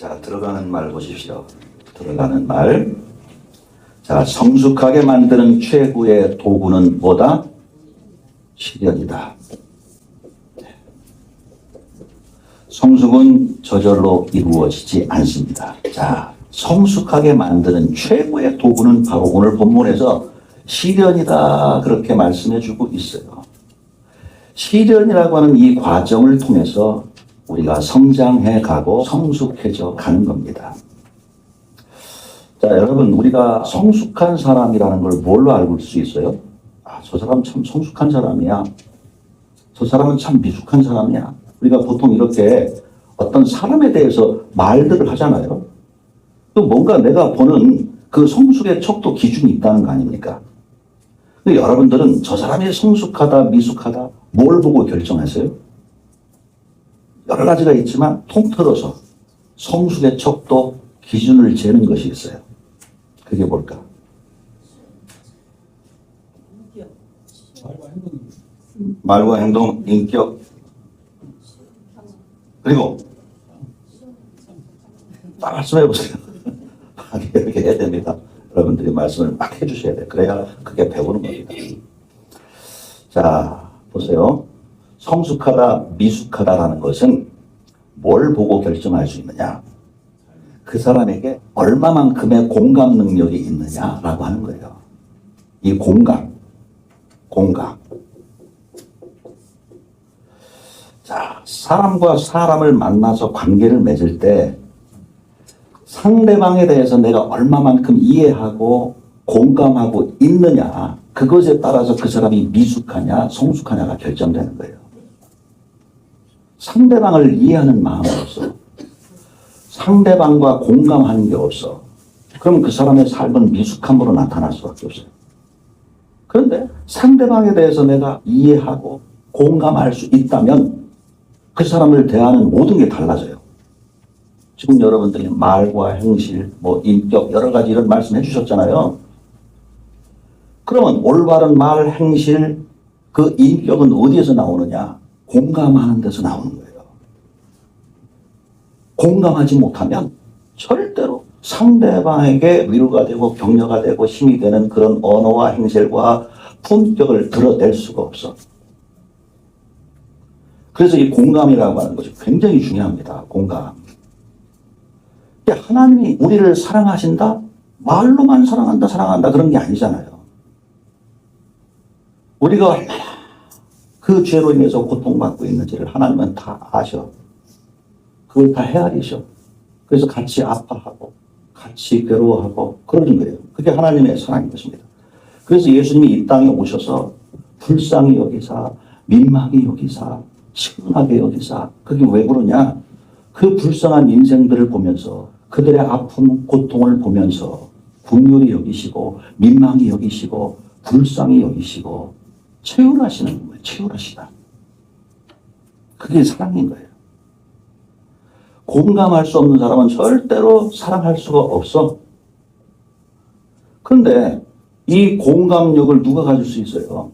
자, 들어가는 말 보십시오. 들어가는 말. 자, 성숙하게 만드는 최고의 도구는 뭐다? 시련이다. 성숙은 저절로 이루어지지 않습니다. 자, 성숙하게 만드는 최고의 도구는 바로 오늘 본문에서 시련이다. 그렇게 말씀해 주고 있어요. 시련이라고 하는 이 과정을 통해서 우리가 성장해 가고 성숙해져 가는 겁니다. 자, 여러분, 우리가 성숙한 사람이라는 걸 뭘로 알고 수 있어요? 아, 저 사람 참 성숙한 사람이야. 저 사람은 참 미숙한 사람이야. 우리가 보통 이렇게 어떤 사람에 대해서 말들을 하잖아요. 또 뭔가 내가 보는 그 성숙의 척도 기준이 있다는 거 아닙니까? 여러분들은 저 사람이 성숙하다, 미숙하다, 뭘 보고 결정하세요? 여러 가지가 있지만 통틀어서 성숙의 척도 기준을 재는 것이 있어요. 그게 뭘까? 말과 행동, 인격, 그리고 딱 말씀해 보세요. 이렇게 해야 됩니다. 여러분들이 말씀을 막 해주셔야 돼요. 그래야 그게 배우는 겁니다. 자, 보세요. 성숙하다, 미숙하다라는 것은 뭘 보고 결정할 수 있느냐? 그 사람에게 얼마만큼의 공감 능력이 있느냐라고 하는 거예요. 이 공감, 공감. 자, 사람과 사람을 만나서 관계를 맺을 때 상대방에 대해서 내가 얼마만큼 이해하고 공감하고 있느냐, 그것에 따라서 그 사람이 미숙하냐, 성숙하냐가 결정되는 거예요. 상대방을 이해하는 마음이 없어. 상대방과 공감하는 게 없어. 그럼 그 사람의 삶은 미숙함으로 나타날 수밖에 없어요. 그런데 상대방에 대해서 내가 이해하고 공감할 수 있다면 그 사람을 대하는 모든 게 달라져요. 지금 여러분들이 말과 행실, 뭐 인격 여러 가지 이런 말씀해 주셨잖아요. 그러면 올바른 말, 행실, 그 인격은 어디에서 나오느냐? 공감하는 데서 나오는 거예요. 공감하지 못하면 절대로 상대방에게 위로가 되고 격려가 되고 힘이 되는 그런 언어와 행실과 품격을 드러낼 수가 없어. 그래서 이 공감이라고 하는 것이 굉장히 중요합니다. 공감. 하나님이 우리를 사랑하신다? 말로만 사랑한다, 사랑한다 그런 게 아니잖아요. 우리가 얼마나 그 죄로 인해서 고통받고 있는지를 하나님은 다 아셔. 그걸 다 헤아리셔. 그래서 같이 아파하고, 같이 괴로워하고, 그러는 거예요. 그게 하나님의 사랑인 것입니다. 그래서 예수님이 이 땅에 오셔서 불쌍히 여기사, 민망히 여기사, 시원하게 여기사, 그게 왜 그러냐? 그 불쌍한 인생들을 보면서 그들의 아픔, 고통을 보면서 분율이 여기시고, 민망히 여기시고, 불쌍히 여기시고, 채울하시는 채울하시다. 그게 사랑인 거예요. 공감할 수 없는 사람은 절대로 사랑할 수가 없어. 그런데 이 공감력을 누가 가질 수 있어요?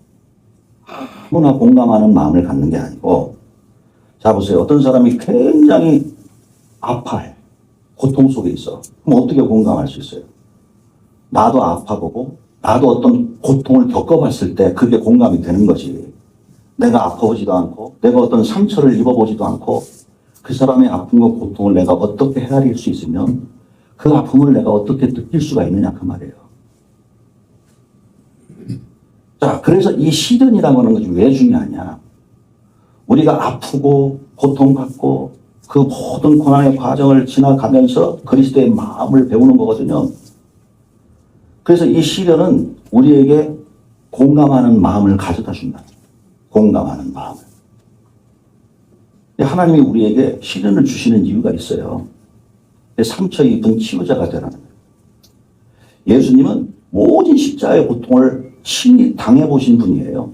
아무나 공감하는 마음을 갖는 게 아니고, 자, 보세요. 어떤 사람이 굉장히 아파해. 고통 속에 있어. 그럼 어떻게 공감할 수 있어요? 나도 아파보고, 나도 어떤 고통을 겪어봤을 때 그게 공감이 되는 거지. 내가 아파보지도 않고, 내가 어떤 상처를 입어보지도 않고, 그 사람의 아픔과 고통을 내가 어떻게 헤아릴 수 있으면 그 아픔을 내가 어떻게 느낄 수가 있느냐 그 말이에요. 자, 그래서 이 시련이라고 하는 것이 왜 중요하냐? 우리가 아프고 고통받고 그 모든 고난의 과정을 지나가면서 그리스도의 마음을 배우는 거거든요. 그래서 이 시련은 우리에게 공감하는 마음을 가져다 준다. 공감하는 마음을. 하나님이 우리에게 시련을 주시는 이유가 있어요. 상처 입은 치유자가 되라는 거예요. 예수님은 모든 십자가의 고통을 친히 당해보신 분이에요.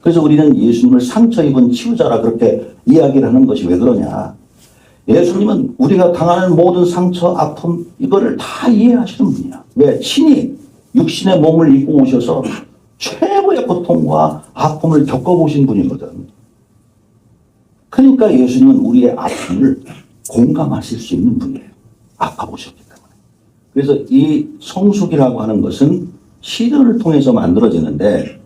그래서 우리는 예수님을 상처 입은 치유자라 그렇게 이야기를 하는 것이 왜 그러냐. 예수님은 우리가 당하는 모든 상처, 아픔, 이거를 다 이해하시는 분이야. 왜? 친히 육신의 몸을 입고 오셔서 최고의 고통과 아픔을 겪어보신 분이거든. 그러니까 예수님은 우리의 아픔을 공감하실 수 있는 분이에요. 아파 보셨기 때문에. 그래서 이 성숙이라고 하는 것은 시련을 통해서 만들어지는데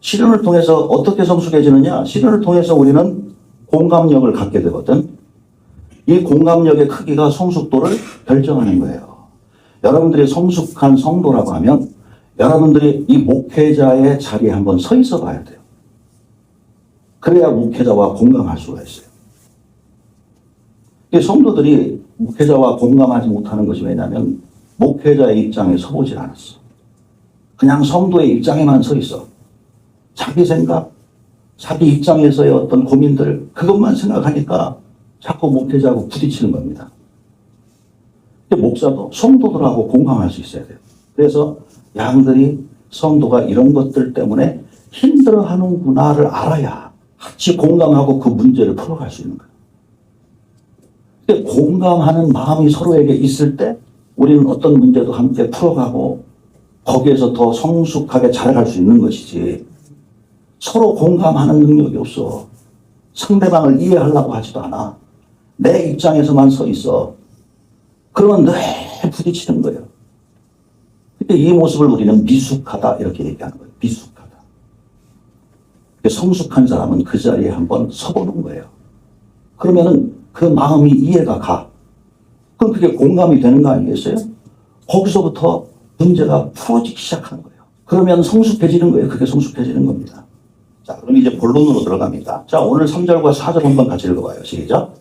시련을 통해서 어떻게 성숙해지느냐? 시련을 통해서 우리는 공감력을 갖게 되거든. 이 공감력의 크기가 성숙도를 결정하는 거예요. 여러분들이 성숙한 성도라고 하면 여러분들이 이 목회자의 자리에 한번 서 있어 봐야 돼요. 그래야 목회자와 공감할 수가 있어요. 이 성도들이 목회자와 공감하지 못하는 것이 왜냐하면 목회자의 입장에 서보질 않았어. 그냥 성도의 입장에만 서 있어. 자기 생각, 자기 입장에서의 어떤 고민들, 그것만 생각하니까 자꾸 목회자하고 부딪히는 겁니다. 목사도 성도들하고 공감할 수 있어야 돼요. 그래서 양들이 성도가 이런 것들 때문에 힘들어하는구나를 알아야 같이 공감하고 그 문제를 풀어갈 수 있는 거예요. 공감하는 마음이 서로에게 있을 때 우리는 어떤 문제도 함께 풀어가고 거기에서 더 성숙하게 자라갈 수 있는 것이지 서로 공감하는 능력이 없어. 상대방을 이해하려고 하지도 않아. 내 입장에서만 서 있어. 그러면 늘 부딪히는 거예요. 근데 이 모습을 우리는 미숙하다 이렇게 얘기하는 거예요. 미숙하다. 성숙한 사람은 그 자리에 한번 서보는 거예요. 그러면은 그 마음이 이해가 가. 그럼 그게 공감이 되는 거 아니겠어요? 거기서부터 문제가 풀어지기 시작하는 거예요. 그러면 성숙해지는 거예요. 그게 성숙해지는 겁니다. 자, 그럼 이제 본론으로 들어갑니다. 자, 오늘 3절과 4절 한번 같이 읽어봐요. 시작.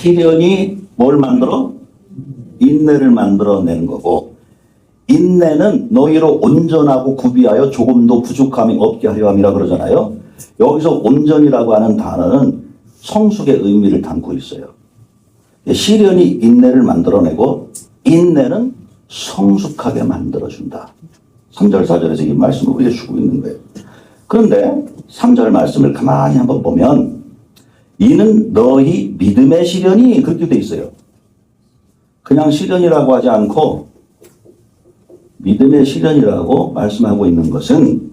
시련이 뭘 만들어? 인내를 만들어내는 거고, 인내는 너희로 온전하고 구비하여 조금도 부족함이 없게 하려 함이라 그러잖아요. 여기서 온전이라고 하는 단어는 성숙의 의미를 담고 있어요. 시련이 인내를 만들어내고 인내는 성숙하게 만들어준다. 3절, 4절에서 이 말씀을 우리가 주고 있는 거예요. 그런데 3절 말씀을 가만히 한번 보면 이는 너희 믿음의 시련이 그렇게 돼 있어요. 그냥 시련이라고 하지 않고 믿음의 시련이라고 말씀하고 있는 것은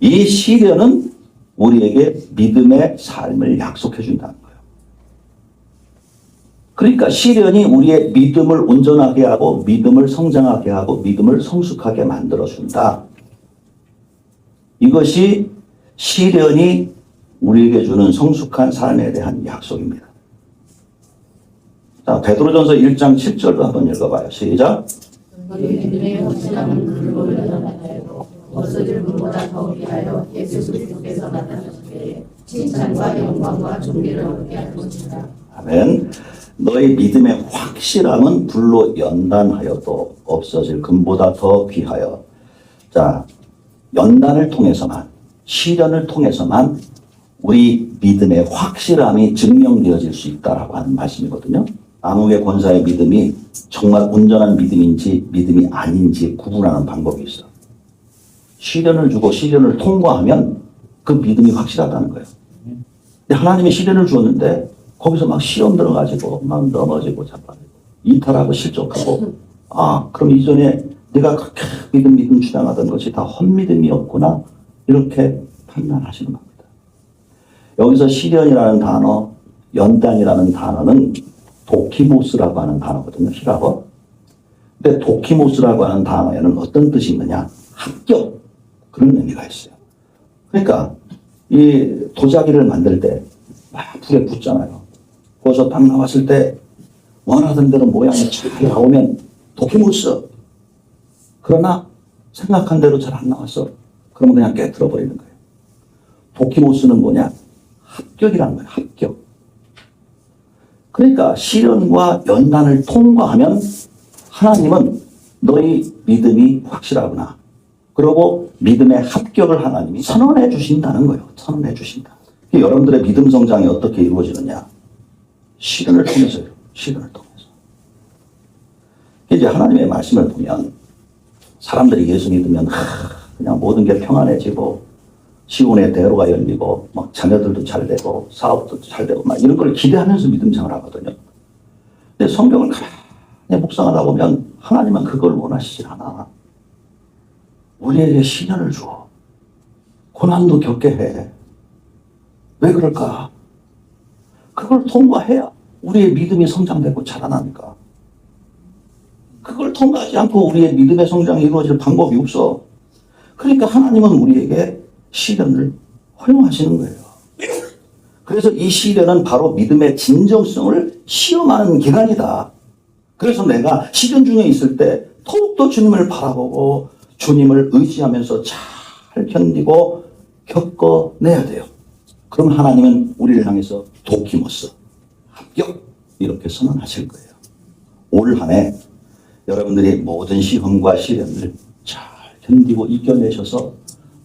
이 시련은 우리에게 믿음의 삶을 약속해 준다는 거예요. 그러니까 시련이 우리의 믿음을 온전하게 하고 믿음을 성장하게 하고 믿음을 성숙하게 만들어 준다. 이것이 시련이 우리에게 주는 성숙한 삶에 대한 약속입니다. 자, 베드로전서 1장 7절도 한번 읽어봐요. 시작. 없어질 더 예수 그리스도께서 칭찬과 영광과 존귀를 얻게. 아멘. 너희 믿음의 확실함은 불로 연단하여도 없어질 금보다 더 귀하여. 자, 연단을 통해서만, 시련을 통해서만 우리 믿음의 확실함이 증명되어질 수 있다라고 하는 말씀이거든요. 암흑의 권사의 믿음이 정말 온전한 믿음인지 믿음이 아닌지 구분하는 방법이 있어. 시련을 주고 시련을 통과하면 그 믿음이 확실하다는 거예요. 근데 하나님이 시련을 주었는데 거기서 막 시험 들어가지고 막 넘어지고 자빠지고 이탈하고 실족하고 아 그럼 이전에 내가 그렇게 믿음 믿음 주장하던 것이 다 헛믿음이었구나 이렇게 판단하시는 겁니다. 여기서 시련이라는 단어, 연단이라는 단어는 도키모스라고 하는 단어거든요. 히라버. 근데 도키모스라고 하는 단어에는 어떤 뜻이 있느냐? 합격 그런 의미가 있어요. 그러니까 이 도자기를 만들 때 막 불에 붙잖아요. 거기서 딱 나왔을 때 원하던 대로 모양이 잘 나오면 도키모스. 그러나 생각한 대로 잘 안 나왔어. 그러면 그냥 깨뜨려 버리는 거예요. 도키모스는 뭐냐? 합격이라는 거예요. 합격. 그러니까 시련과 연단을 통과하면 하나님은 너희 믿음이 확실하구나. 그리고 믿음의 합격을 하나님이 선언해 주신다는 거예요. 선언해 주신다. 여러분들의 믿음 성장이 어떻게 이루어지느냐? 시련을 통해서요. 시련을 통해서. 이제 하나님의 말씀을 보면 사람들이 예수 믿으면 하, 그냥 모든 게 평안해지고 시온의 대로가 열리고 막 자녀들도 잘 되고 사업도 잘 되고 막 이런 걸 기대하면서 믿음 생활 하거든요. 근데 성경을 가만히 묵상하다 보면 하나님은 그걸 원하시질 않아. 우리에게 시련을 줘. 고난도 겪게 해. 왜 그럴까? 그걸 통과해야 우리의 믿음이 성장되고 자라나니까. 그걸 통과하지 않고 우리의 믿음의 성장이 이루어질 방법이 없어. 그러니까 하나님은 우리에게 시련을 허용하시는 거예요. 그래서 이 시련은 바로 믿음의 진정성을 시험하는 기간이다. 그래서 내가 시련 중에 있을 때 더욱더 주님을 바라보고 주님을 의지하면서 잘 견디고 겪어내야 돼요. 그럼 하나님은 우리를 향해서 도키모스, 합격, 이렇게 선언하실 거예요. 올 한 해 여러분들이 모든 시험과 시련을 잘 견디고 이겨내셔서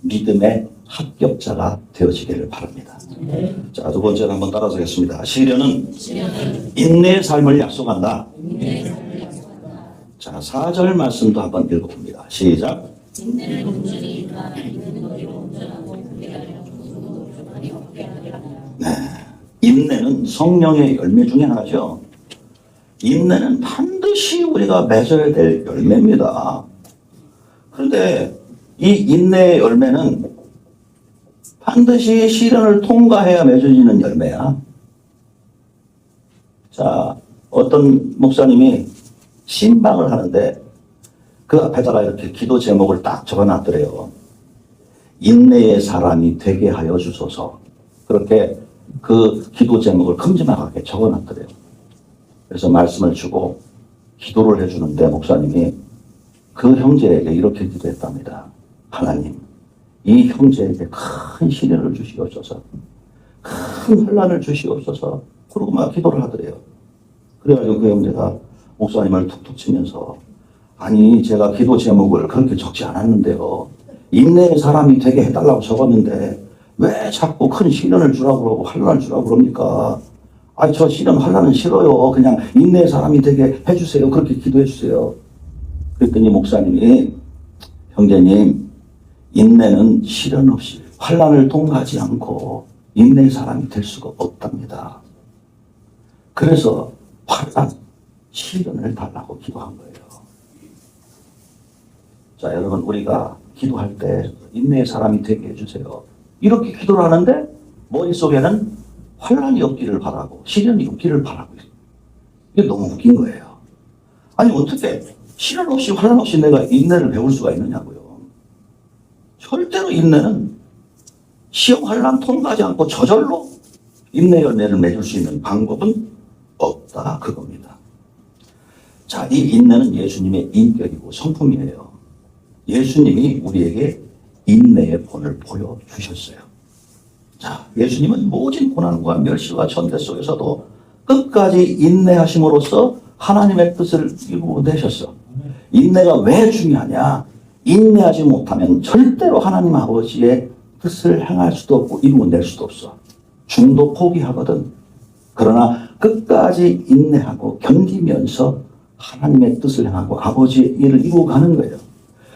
믿음의 합격자가 되어지기를 바랍니다. 자, 두 번째로 한번 따라서 하겠습니다. 시련은 인내의 삶을 약속한다. 자, 4절 말씀도 한번 읽어봅니다. 시작. 네. 인내는 성령의 열매 중에 하나죠. 인내는 반드시 우리가 맺어야 될 열매입니다. 그런데 이 인내의 열매는 반드시 시련을 통과해야 맺어지는 열매야. 자, 어떤 목사님이 신방을 하는데 그 앞에다가 이렇게 기도 제목을 딱 적어놨더래요. 인내의 사람이 되게 하여 주소서. 그렇게 그 기도 제목을 큼지막하게 적어놨더래요. 그래서 말씀을 주고 기도를 해주는데 목사님이 그 형제에게 이렇게 기도했답니다. 하나님, 이 형제에게 큰 시련을 주시옵소서. 큰 혼란을 주시옵소서. 그러고 막 기도를 하더래요. 그래가지고 그 형제가 목사님을 툭툭 치면서 아니 제가 기도 제목을 그렇게 적지 않았는데요. 인내의 사람이 되게 해달라고 적었는데 왜 자꾸 큰 시련을 주라고 그러고 환란을 주라고 그럽니까? 아니 저 시련 환란은 싫어요. 그냥 인내의 사람이 되게 해주세요. 그렇게 기도해 주세요. 그랬더니 목사님이 형제님 인내는 시련 없이 환란을 통과하지 않고 인내의 사람이 될 수가 없답니다. 그래서 환란, 시련을 달라고 기도한 거예요. 자, 여러분 우리가 기도할 때 인내의 사람이 되게 해주세요. 이렇게 기도를 하는데 머릿속에는 환란이 없기를 바라고 시련이 없기를 바라고. 이게 너무 웃긴 거예요. 아니 어떻게 시련 없이 환란 없이 내가 인내를 배울 수가 있느냐고요. 절대로 인내는 시험 환란 통과하지 않고 저절로 인내 열매를 맺을 수 있는 방법은 없다 그겁니다. 자, 이 인내는 예수님의 인격이고 성품이에요. 예수님이 우리에게 인내의 본을 보여주셨어요. 자, 예수님은 모진 고난과 멸시와 전대 속에서도 끝까지 인내하심으로써 하나님의 뜻을 이루어내셨어. 인내가 왜 중요하냐? 인내하지 못하면 절대로 하나님 아버지의 뜻을 행할 수도 없고 이루어낼 수도 없어. 중도 포기하거든. 그러나 끝까지 인내하고 견디면서 하나님의 뜻을 행하고 아버지의 일을 이루어가는 거예요.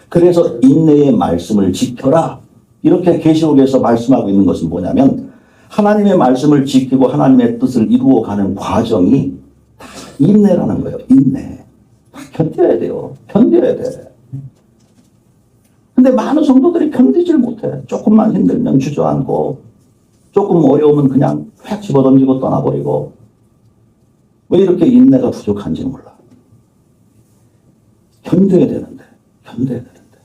그래서 인내의 말씀을 지켜라. 이렇게 계시록에서 말씀하고 있는 것은 뭐냐면 하나님의 말씀을 지키고 하나님의 뜻을 이루어가는 과정이 다 인내라는 거예요. 인내. 다 견뎌야 돼요. 견뎌야 돼. 근데 많은 성도들이 견디질 못해. 조금만 힘들면 주저앉고 조금 어려우면 그냥 획 집어던지고 떠나버리고 왜 이렇게 인내가 부족한지 몰라. 견뎌야 되는데, 견뎌야 되는데.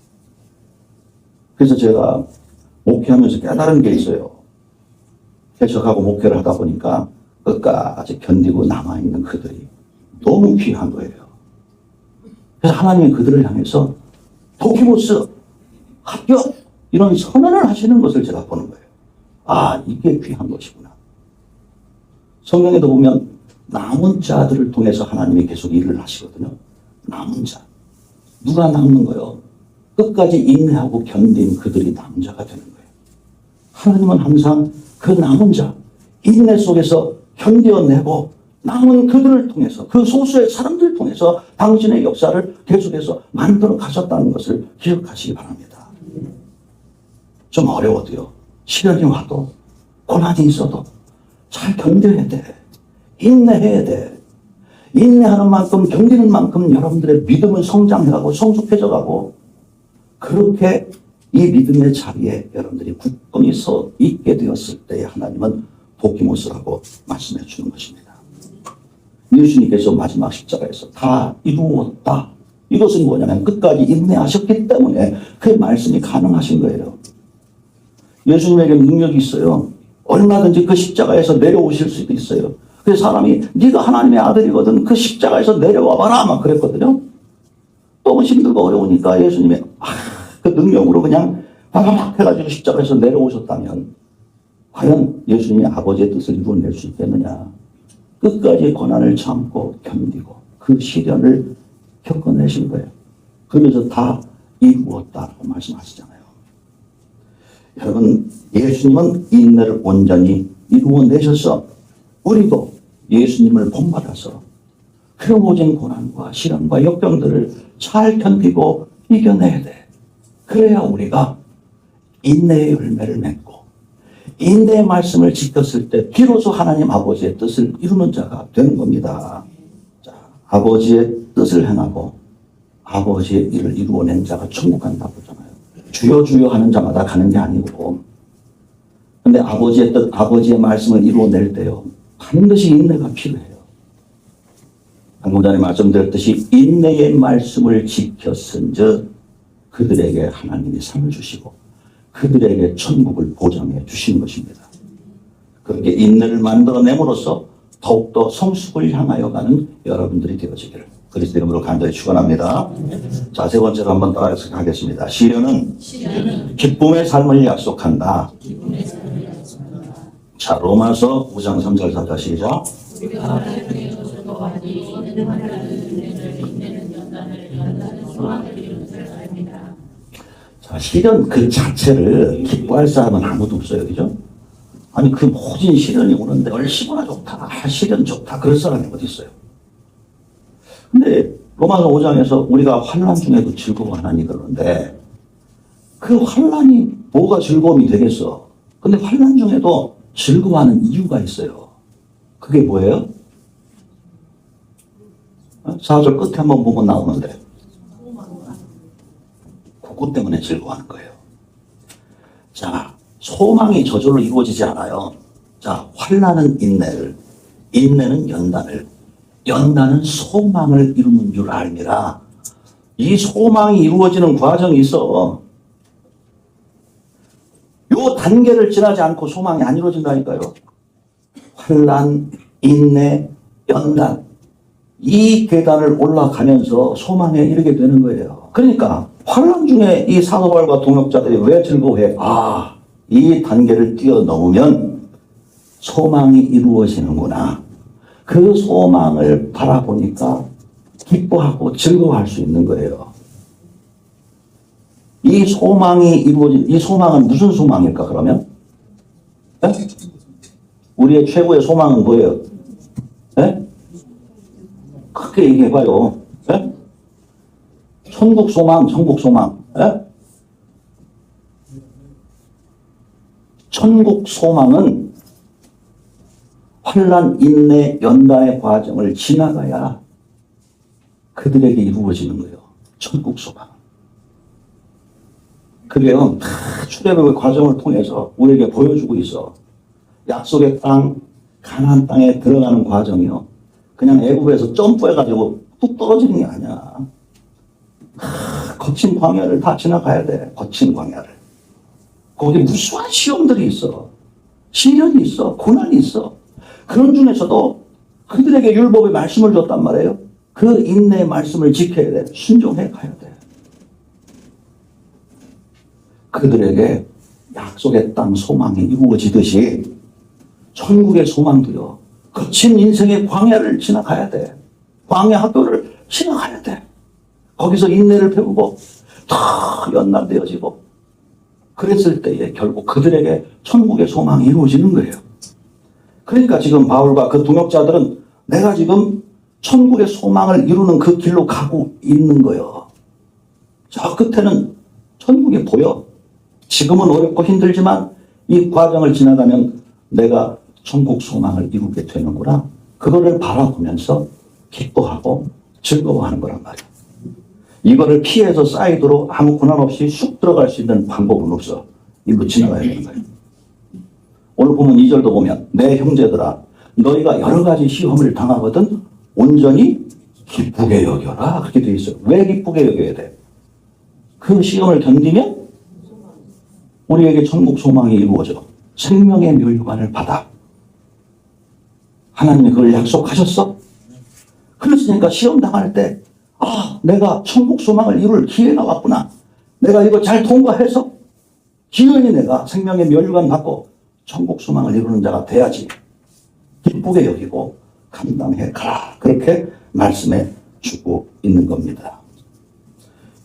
그래서 제가 목회하면서 깨달은 게 있어요. 개척하고 목회를 하다 보니까 끝까지 견디고 남아있는 그들이 너무 귀한 거예요. 그래서 하나님이 그들을 향해서 도키모스 합격 이런 선언을 하시는 것을 제가 보는 거예요. 아 이게 귀한 것이구나. 성경에도 보면 남은 자들을 통해서 하나님이 계속 일을 하시거든요. 남은 자. 누가 남는 거요? 끝까지 인내하고 견딘 그들이 남자가 되는 거예요. 하나님은 항상 그 남은 자, 인내 속에서 견뎌내고 남은 그들을 통해서 그 소수의 사람들을 통해서 당신의 역사를 계속해서 만들어 가셨다는 것을 기억하시기 바랍니다. 좀 어려워도요. 시련이 와도 고난이 있어도 잘 견뎌야 돼. 인내해야 돼. 인내하는 만큼 견디는 만큼 여러분들의 믿음은 성장해가고 성숙해져가고 그렇게 이 믿음의 자리에 여러분들이 굳건히 서 있게 되었을 때 하나님은 도키모스라고 말씀해 주는 것입니다. 예수님께서 마지막 십자가에서 다 이루었다. 이것은 뭐냐면 끝까지 인내하셨기 때문에 그 말씀이 가능하신 거예요. 예수님에게 능력이 있어요. 얼마든지 그 십자가에서 내려오실 수도 있어요. 그 사람이 네가 하나님의 아들이거든 그 십자가에서 내려와 봐라 막 그랬거든요. 너무 힘들고 어려우니까 예수님이 아, 그 능력으로 그냥 바바박 해가지고 십자가에서 내려오셨다면 과연 예수님이 아버지의 뜻을 이루어낼 수 있겠느냐. 끝까지 고난을 참고 견디고 그 시련을 겪어내신 거예요. 그러면서 다 이루었다고 말씀하시잖아요. 여러분, 예수님은 인내를 온전히 이루어내셔서 우리도 예수님을 본받아서 그모진 고난과 시련과 역병들을 잘 견디고 이겨내야 돼. 그래야 우리가 인내의 열매를 맺고 인내의 말씀을 지켰을 때 비로소 하나님 아버지의 뜻을 이루는 자가 되는 겁니다. 자, 아버지의 뜻을 행하고 아버지의 일을 이루어낸 자가 천국 간다고 하잖아요. 주여 주여 하는 자마다 가는 게 아니고 근데 아버지의 뜻, 아버지의 말씀을 이루어낼 때요. 반드시 인내가 필요해요. 전에 말씀드렸듯이 인내의 말씀을 지켰은 즉 그들에게 하나님이 상을 주시고 그들에게 천국을 보장해 주신 것입니다. 그렇게 인내를 만들어냄으로써 더욱더 성숙을 향하여 가는 여러분들이 되어지기를 그리스도 이름으로 간절히 축원합니다. 자, 세 번째로 한번 따라서 가겠습니다. 시련은 기쁨의 삶을 약속한다. 자, 로마서 5장 3절 4절 시작. 자, 시련 그 자체를 기뻐할 사람은 아무도 없어요. 그죠? 아니, 그 모진 시련이 오는데 얼씨구나 좋다. 아, 시련 좋다. 그럴 사람이 어디 있어요? 근데 로마서 5장에서 우리가 환란 중에도 즐거워하나니 그러는데 그 환란이 뭐가 즐거움이 되겠어? 근데 환란 중에도 즐거워하는 이유가 있어요. 그게 뭐예요? 어? 4절 끝에 한번 보면 나오는데 그것 때문에 즐거워하는 거예요. 자, 소망이 저절로 이루어지지 않아요. 자, 환란은 인내를, 인내는 연단을, 연단은 소망을 이루는 줄 알미라. 이 소망이 이루어지는 과정이 있어. 요 단계를 지나지 않고 소망이 안 이루어진다니까요. 환란, 인내, 연단. 이 계단을 올라가면서 소망에 이르게 되는 거예요. 그러니까 환란 중에 이 사도발과 동역자들이 왜 즐거워해? 아, 이 단계를 뛰어넘으면 소망이 이루어지는구나. 그 소망을 바라보니까 기뻐하고 즐거워할 수 있는 거예요. 이 소망이 이루어진, 이 소망은 무슨 소망일까, 그러면? 에? 우리의 최고의 소망은 뭐예요? 에? 크게 얘기해봐요. 에? 천국 소망, 천국 소망. 에? 천국 소망은 환란, 인내, 연단의 과정을 지나가야 그들에게 이루어지는 거예요. 천국 소망. 그게요, 다 출애굽의 과정을 통해서 우리에게 보여주고 있어. 약속의 땅, 가나안 땅에 들어가는 과정이요. 그냥 애굽에서 점프해가지고 뚝 떨어지는 게 아니야. 하, 거친 광야를 다 지나가야 돼. 거친 광야를. 거기 무수한 시험들이 있어. 시련이 있어. 고난이 있어. 그런 중에서도 그들에게 율법의 말씀을 줬단 말이에요. 그 인내의 말씀을 지켜야 돼. 순종해 가야 돼. 그들에게 약속의 땅 소망이 이루어지듯이 천국의 소망도요. 거친 인생의 광야를 지나가야 돼. 광야 학교를 지나가야 돼. 거기서 인내를 배우고 더 연단되어지고 그랬을 때에 결국 그들에게 천국의 소망이 이루어지는 거예요. 그러니까 지금 바울과 그 동역자들은 내가 지금 천국의 소망을 이루는 그 길로 가고 있는 거예요. 저 끝에는 천국이 보여. 지금은 어렵고 힘들지만 이 과정을 지나가면 내가 천국 소망을 이루게 되는구나. 그거를 바라보면서 기뻐하고 즐거워하는 거란 말이야. 이거를 피해서 사이드로 아무 고난 없이 쑥 들어갈 수 있는 방법은 없어. 이거 지나가야 되는 거야. 오늘 보면 2절도 보면 내 형제들아 너희가 여러 가지 시험을 당하거든 온전히 기쁘게 여겨라 그렇게 돼 있어요. 왜 기쁘게 여겨야 돼? 그 시험을 견디면 우리에게 천국 소망이 이루어져 생명의 멸류관을 받아 하나님이 그걸 약속하셨어? 그랬으니까 시험 당할 때 아, 내가 천국 소망을 이룰 기회가 왔구나. 내가 이거 잘 통과해서 기은이 내가 생명의 멸류관 받고 천국 소망을 이루는 자가 돼야지. 기쁘게 여기고 감당해 가라. 그렇게 말씀해 주고 있는 겁니다.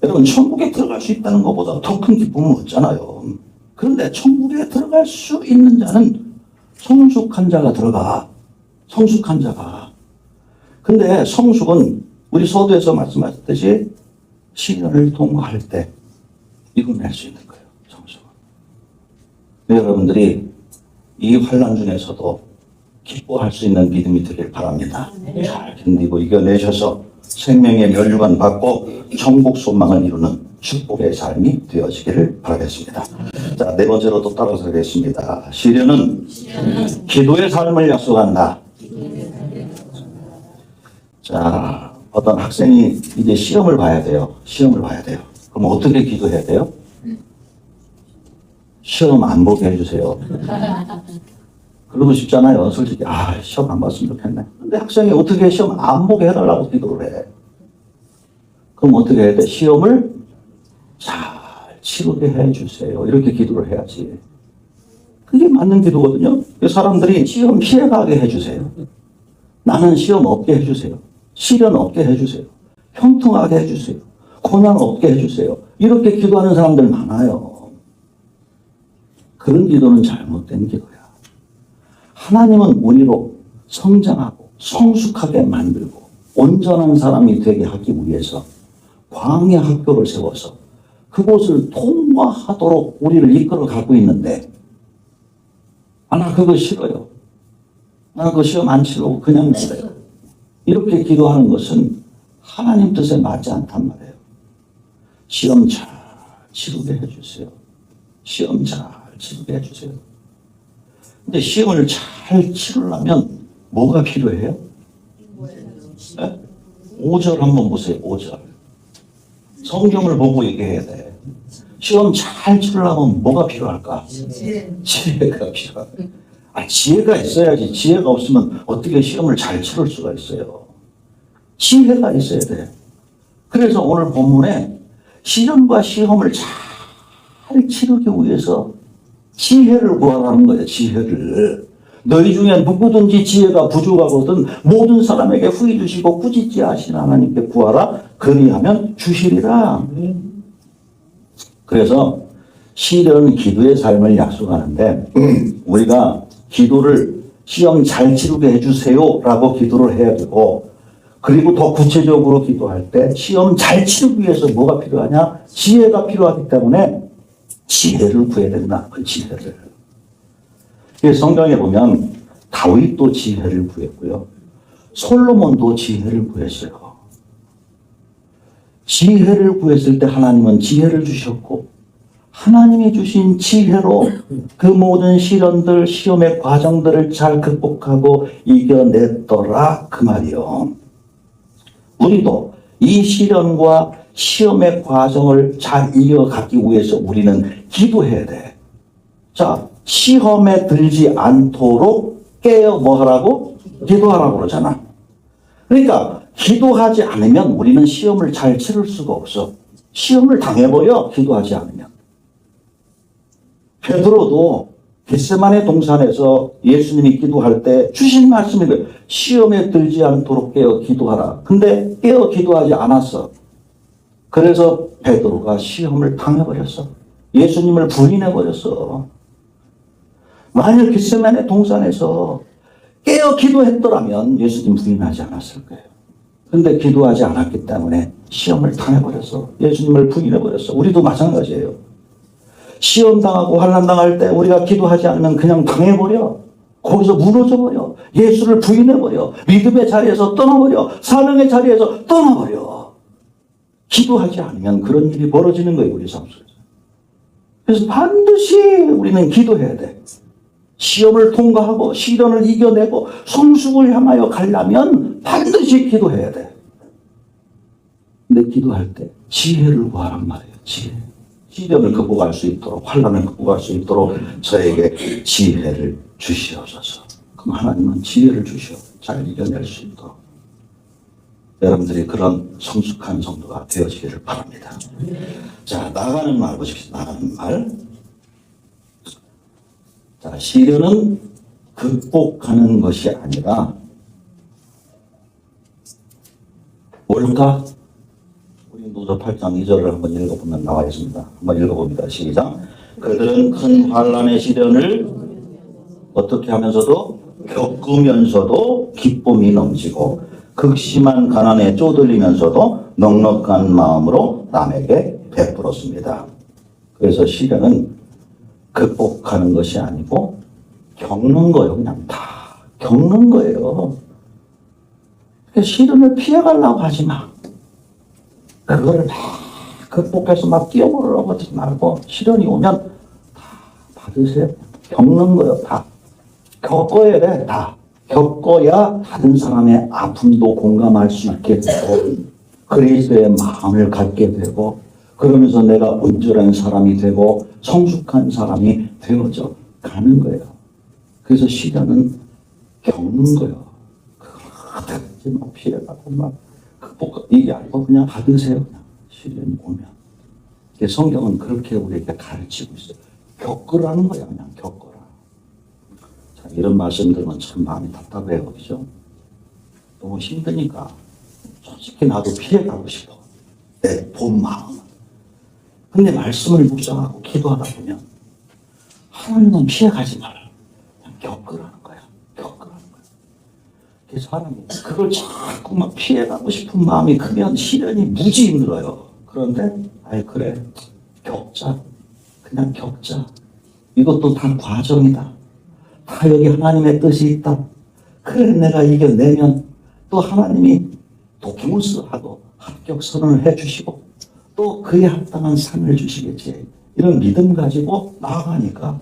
여러분, 천국에 들어갈 수 있다는 것보다 더 큰 기쁨은 없잖아요. 그런데 천국에 들어갈 수 있는 자는 성숙한 자가 들어가. 성숙한 자가. 근데 성숙은 우리 서두에서 말씀하셨듯이 시련을 통과할 때 이뤄낼 수 있는 거예요. 성숙은. 네, 여러분들이 이 환란 중에서도 기뻐할 수 있는 믿음이 되길 바랍니다. 잘 견디고 이겨내셔서 생명의 멸류관 받고 천국 소망을 이루는 축복의 삶이 되어지기를 바라겠습니다. 자, 네 번째로 또 따라서 하겠습니다. 시련은 기도의 삶을 약속한다. 자, 어떤 학생이 이제 시험을 봐야 돼요. 시험을 봐야 돼요. 그럼 어떻게 기도해야 돼요? 시험 안 보게 해주세요. 그러고 싶잖아요. 솔직히, 아, 시험 안 봤으면 좋겠네. 근데 학생이 어떻게 시험 안 보게 해달라고 기도를 해. 그럼 어떻게 해야 돼? 시험을 잘 치르게 해주세요. 이렇게 기도를 해야지. 그게 맞는 기도거든요. 사람들이 시험 피해가게 해주세요. 나는 시험 없게 해주세요. 시련 없게 해주세요. 형통하게 해주세요. 고난 없게 해주세요. 이렇게 기도하는 사람들 많아요. 그런 기도는 잘못된 기도야. 하나님은 우리로 성장하고 성숙하게 만들고 온전한 사람이 되게 하기 위해서 광야 학교를 세워서 그곳을 통과하도록 우리를 이끌어 가고 있는데 아, 나 그거 싫어요. 나그 시험 안 치르고 그냥 내려요. 이렇게 기도하는 것은 하나님 뜻에 맞지 않단 말이에요. 시험 잘 치르게 해주세요. 시험 잘 치르게 해주세요. 근데 시험을 잘 치르려면 뭐가 필요해요? 네? 5절 한번 보세요. 5절. 성경을 보고 얘기해야 돼. 시험 잘 치르려면 뭐가 필요할까? 지혜가 필요해. 아, 지혜가 있어야지. 지혜가 없으면 어떻게 시험을 잘 치를 수가 있어요. 지혜가 있어야 돼. 그래서 오늘 본문에 시련과 시험을 잘 치르기 위해서 지혜를 구하라는 거예요. 지혜를. 너희 중에 누구든지 지혜가 부족하거든 모든 사람에게 후히 주시고 꾸짖지 하신 하나님께 구하라. 그리하면 주시리라. 그래서 시련은 기도의 삶을 약속하는데 우리가 기도를 시험 잘 치르게 해주세요라고 기도를 해야 되고 그리고 더 구체적으로 기도할 때 시험 잘 치르기 위해서 뭐가 필요하냐? 지혜가 필요하기 때문에 지혜를 구해야 된다. 그 지혜를. 이 성경에 보면 다윗도 지혜를 구했고요. 솔로몬도 지혜를 구했어요. 지혜를 구했을 때 하나님은 지혜를 주셨고 하나님이 주신 지혜로 그 모든 시련들, 시험의 과정들을 잘 극복하고 이겨냈더라 그 말이요. 우리도 이 시련과 시험의 과정을 잘 이겨가기 위해서 우리는 기도해야 돼. 자, 시험에 들지 않도록 깨어 뭐 하라고? 기도하라고 그러잖아. 그러니까 기도하지 않으면 우리는 시험을 잘 치를 수가 없어. 시험을 당해버려, 기도하지 않으면. 베드로도 겟세만의 동산에서 예수님이 기도할 때 주신 말씀이 그 시험에 들지 않도록 깨어 기도하라. 근데 깨어 기도하지 않았어. 그래서 베드로가 시험을 당해버렸어. 예수님을 부인해버렸어. 만약 겟세만의 동산에서 깨어 기도했더라면 예수님 부인하지 않았을 거예요. 근데 기도하지 않았기 때문에 시험을 당해버렸어. 예수님을 부인해버렸어. 우리도 마찬가지예요. 시험 당하고 환란 당할 때 우리가 기도하지 않으면 그냥 당해버려. 거기서 무너져버려. 예수를 부인해버려. 믿음의 자리에서 떠나버려. 사명의 자리에서 떠나버려. 기도하지 않으면 그런 일이 벌어지는 거예요, 우리 삶 속에서. 그래서 반드시 우리는 기도해야 돼. 시험을 통과하고 시련을 이겨내고 성숙을 향하여 가려면 반드시 기도해야 돼. 근데 기도할 때 지혜를 구하란 말이에요. 지혜. 시련을 극복할 수 있도록 환란을 극복할 수 있도록 저에게 지혜를 주시옵소서. 그럼 하나님은 지혜를 주시오. 잘 이겨낼 수 있도록. 여러분들이 그런 성숙한 성도가 되어지기를 바랍니다. 자, 나가는 말 보십시오. 나가는 말. 자, 시련은 극복하는 것이 아니라 뭘까? 우리 노조 8장 2절을 한번 읽어보면 나와 있습니다. 한번 읽어봅니다. 시작. 그들은 큰 환란의 시련을 어떻게 하면서도 겪으면서도 기쁨이 넘치고 극심한 가난에 쪼들리면서도 넉넉한 마음으로 남에게 베풀었습니다. 그래서 시련은 극복하는 것이 아니고 겪는 거예요. 그냥 다 겪는 거예요. 시련을 피해가려고 하지 마. 그거를 막 극복해서 막 뛰어보려고 하지 말고 시련이 오면 다 받으세요. 겪는 거예요. 다. 겪어야 돼. 다. 겪어야 다른 사람의 아픔도 공감할 수 있게 되고 그리스도의 마음을 갖게 되고 그러면서 내가 온전한 사람이 되고 성숙한 사람이 되어져 가는 거예요. 그래서 시련은 겪는 거예요. 그걸 그대로 막 피해가고 막 극복 이게 아니고 그냥 받으세요. 시련이 오면. 성경은 그렇게 우리에게 가르치고 있어요. 겪으라는 거야 그냥 겪어라. 자, 이런 말씀 들으면 참 마음이 답답해요. 그죠? 너무 힘드니까 솔직히 나도 피해가고 싶어. 내 본 마음은. 근데 말씀을 묵상하고 기도하다 보면 하나님은 피해가지 마라. 그냥 겪으라는 거야. 겪으라는 거야. 그래서 사람이 그걸 자꾸 막 피해가고 싶은 마음이 크면 시련이 무지 힘들어요. 그런데 아이 그래 겪자. 그냥 겪자. 이것도 다 과정이다. 다 여기 하나님의 뜻이 있다. 그래 내가 이겨내면 또 하나님이 도킹우스하고 합격 선언을 해주시고 또 그에 합당한 상을 주시겠지. 이런 믿음 가지고 나아가니까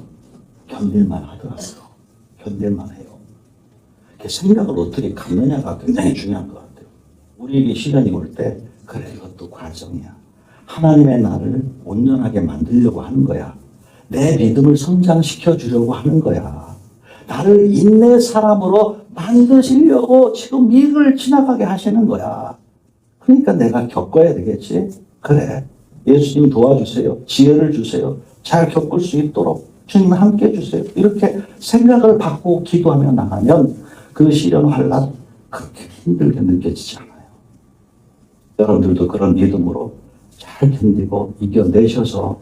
견딜만 하더라고요. 견딜만 해요. 이렇게 생각을 어떻게 갖느냐가 굉장히 중요한 것 같아요. 우리에게 시련이 올 때, 그래, 이것도 과정이야. 하나님의 나를 온전하게 만들려고 하는 거야. 내 믿음을 성장시켜 주려고 하는 거야. 나를 인내 사람으로 만드시려고 지금 이걸 지나가게 하시는 거야. 그러니까 내가 겪어야 되겠지. 그래. 예수님 도와주세요. 지혜를 주세요. 잘 겪을 수 있도록 주님 함께 해주세요. 이렇게 생각을 바꾸고 기도하며 나가면 그 시련 환란 그렇게 힘들게 느껴지지 않아요. 여러분들도 그런 믿음으로 잘 견디고 이겨내셔서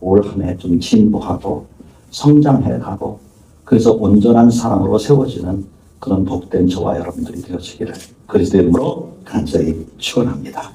올 한 해 좀 진보하고 성장해 가고 그래서 온전한 사람으로 세워지는 그런 복된 저와 여러분들이 되어지기를 그리스도의 이름으로 간절히 축원합니다.